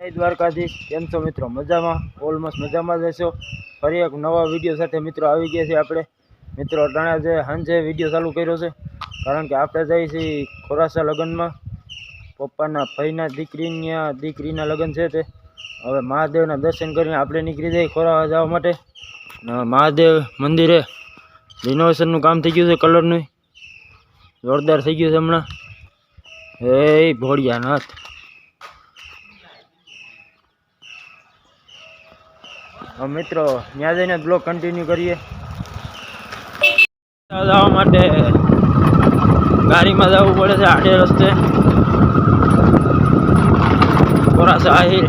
જય દ્વારકાધીશ. કેમ છો મિત્રો? મજામાં? ઓલમોસ્ટ મજામાં જ હશો? ફરી એક નવા વીડિયો સાથે મિત્રો આવી ગયા છીએ આપણે. મિત્રો, અટાણે જે સાંજે વીડિયો ચાલુ કર્યો છે. કારણ કે આપણે જઈએ છીએ ખોરાસા લગ્નમાં. પપ્પાના ભાઈના દીકરીના દીકરીના લગ્ન છે તે. હવે મહાદેવના દર્શન કરીને આપણે નીકળી જઈએ ખોરાવા જવા માટે. મહાદેવ મંદિરે રિનોવેશનનું કામ થઈ ગયું છે કલરનું. જોરદાર થઈ ગયું છે હમણાં. એ ભોળિયા નાથ હવે મિત્રો, ત્યાં જઈને બ્લોગ કન્ટિન્યુ કરીએ. જવા માટે ગાડીમાં જવું પડે છે આડે રસ્તે. ખોરાસા આહિર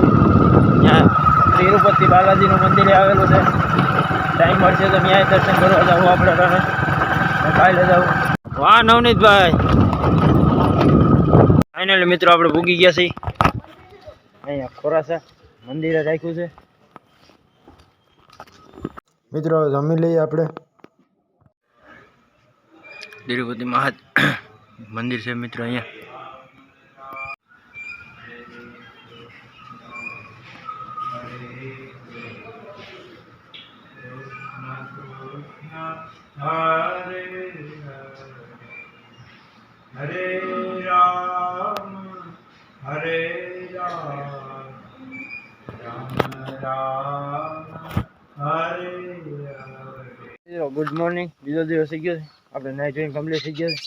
ત્યાં તિરુપતિ બાલાજીનું મંદિર આવેલું છે. ટાઈમ મળશે તો ત્યાં દર્શન કરવા જવું આપણે તમે કાલે જવું વાહ, નવનીતભાઈ. ફાઇનલી મિત્રો, આપણે ભૂગી ગયા છીએ. અહીંયા ખોરાસા મંદિરે રાખ્યું છે. મિત્રો હવે જમી લઈએ આપણે. તિરુપતિ મહા મંદિર છે મિત્રો અહીંયા. હરે રામ હરે રામ રામ રામ. હરે હરે ગુડ મોર્નિંગ બીજો દિવસ થઈ ગયો છે. આપણે નાઇટ જોઈને કમ્પ્લીટ થઈ ગયો છે.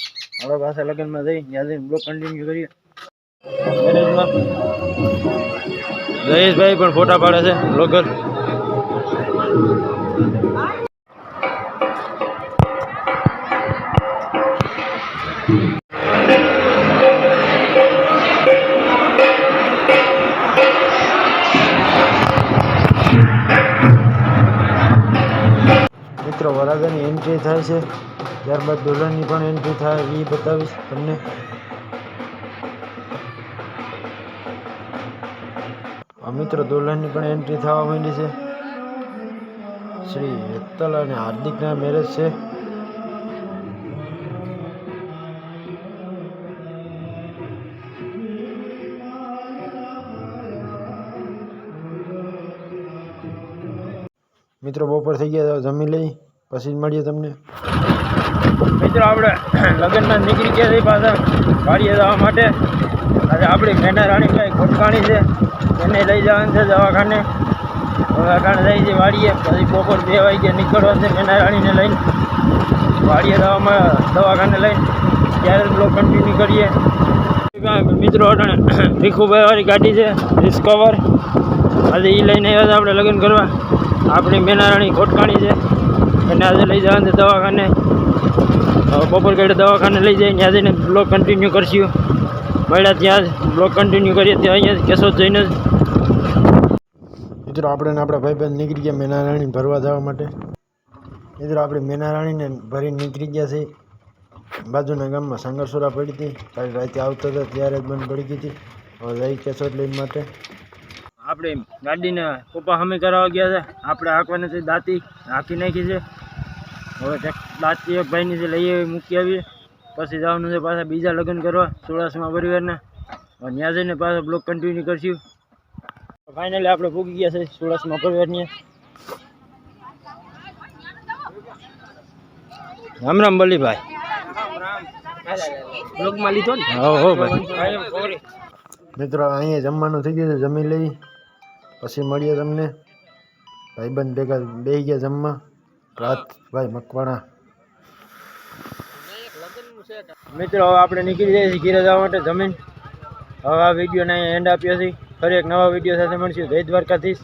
હવે પાછા લગ્નમાં જઈ ત્યાં જઈને બ્લોક કન્ટિન્યુ કરીએ. જયેશભાઈ પણ ફોટા પાડે છે બ્લોગર વરાજાની એન્ટ્રી થાય છે. ત્યારબાદ દુલ્હનની પણ એન્ટ્રી થાય એ બતાવીશ તમને. મિત્રો દુલ્હનની પણ એન્ટ્રી થવા માંડી છે. શ્રી હેતલ અને હાર્દિકના મેરેજ છે. મિત્રો બપોર થઈ ગયા જમી લઈ. પછી મળીએ તમને. મિત્રો, આપણે લગ્નમાં નીકળી ગયા છીએ પાછા વાડીએ જવા માટે. આજે આપણી મેના રાણીભાઈ ખોટકાણી છે. એને લઈ જવાનું છે દવાખાને. દવાખાને જઈ છે વાડીએ. પછી બપોર બે વાગે નીકળવા છે મેના રાણીને લઈને. વાડીએ દવામાં દવાખાને લઈને. ત્યારે બ્લોક કન્ટિન્યુ કરીએ મિત્રો ભીખુભાઈ વાળી ગાડી છે ડિસ્કવર આજે એ લઈને આવ્યા આપણે લગ્ન કરવા. આપણી મેનારાણી ખોટકાણી છે. એને આજે લઈ જવાનું દવાખાને. બપોર ઘડે દવાખાને લઈ જાય ત્યાં જઈને બ્લોક કન્ટિન્યુ કરશું. મળ્યા ત્યાં જ, બ્લોક કન્ટિન્યુ કરીએ, ત્યાં અહીંયા કેશોદ જઈને જ. મિત્રો, આપણે આપણા ભાઈ બહેન નીકળી ગયા મેનારાણી ભરવા જવા માટે. મિત્રો, આપણે મેનારાણીને ભરીને નીકળી ગયા છે બાજુના ગામમાં સંઘર્ષોરા પડી હતી. કાલે રાતે આવતો હતો, ત્યારે જ બંધ પડી ગઈ હતી. હવે જઈ કેશોદ લઈને માટે. આપણે ગાડીને પપ્પા હમી કરાવવા ગયા છે. આપણે હાંકવાની છે દાંતી હાંકી નાખી છે. હવે દાંતી એક ભાઈની છે લઈ આવી મૂકી આવીએ પછી જવાનું છે પાછા બીજા લગ્ન કરવા સુડાસમાં પરિવારના. અને ત્યાં જઈને પાછા બ્લોક કન્ટિન્યુ કરશું. ફાઇનલી આપણે પૂગી ગયા છે સુડાસમાં પરિવારની રામ રામ બલીભાઈ. બ્લોગમાં લીધો ને? હો હો ભાઈ. મિત્રો અહીંયા જમવાનું થઈ ગયું છે જમી લઈ. પછી મળીએ તમને. ભાઈબંધ ભેગા બે ગયા જમવા. રાત ભાઈ મકવાણા. મિત્રો, હવે આપણે નીકળી જઈએ છીએ ઘીરે જવા માટે જમીન. હવે આ વિડીયોને એન્ડ આપ્યો છે ફરી એક નવા વીડિયો સાથે મળશું. જય દ્વારકાધીશ.